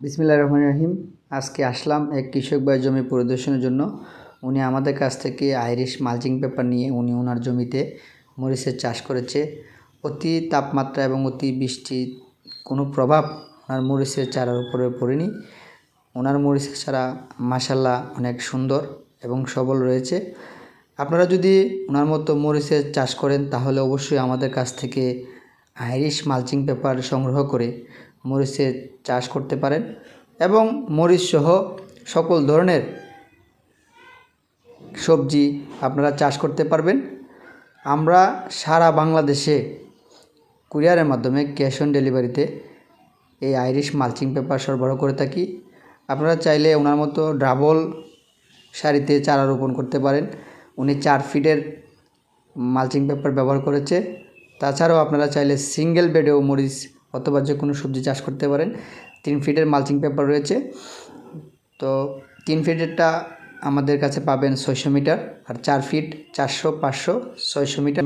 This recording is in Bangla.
বিসমিল্লা রহমান রহিম। আজকে আসলাম এক কৃষক ভাই জমি পরিদর্শনের জন্য। উনি আমাদের কাছ থেকে আইরিশ মালচিং পেপার নিয়ে উনি ওনার জমিতে মরিচের চাষ করেছে। অতি তাপমাত্রা এবং অতি বৃষ্টি কোনো প্রভাব ওনার মরিচের চারার উপরে পড়েনি। ওনার মরিচের চারা মাসাল্লাহ অনেক সুন্দর এবং সবল রয়েছে। আপনারা যদি ওনার মতো মরিচের চাষ করেন তাহলে অবশ্যই আমাদের কাছ থেকে আইরিশ মালচিং পেপার সংগ্রহ করে মরিচের চাষ করতে পারেন এবং মরিচ সহ সকল ধরনের সবজি আপনারা চাষ করতে পারবেন। আমরা সারা বাংলাদেশে কুরিয়ারের মাধ্যমে ক্যাশ অন ডেলিভারিতে এই আইরিশ মালচিং পেপার সরবরাহ করে থাকি। আপনারা চাইলে ওনার মতো ডাবল সারিতে চারা রোপণ করতে পারেন। উনি চার ফিটের মালচিং পেপার ব্যবহার করেছে। তাছাড়াও আপনারা চাইলে সিঙ্গেল বেডেও মরিচ অথবা যে কোনো সবজি চাষ করতে পারেন। তিন ফিটের মালচিং পেপার রয়েছে। তো তিন ফিটেরটা আমাদের কাছে পাবেন ছয়শো মিটার। আর চার ফিট চারশো, পাঁচশো, ছয়শো মিটার।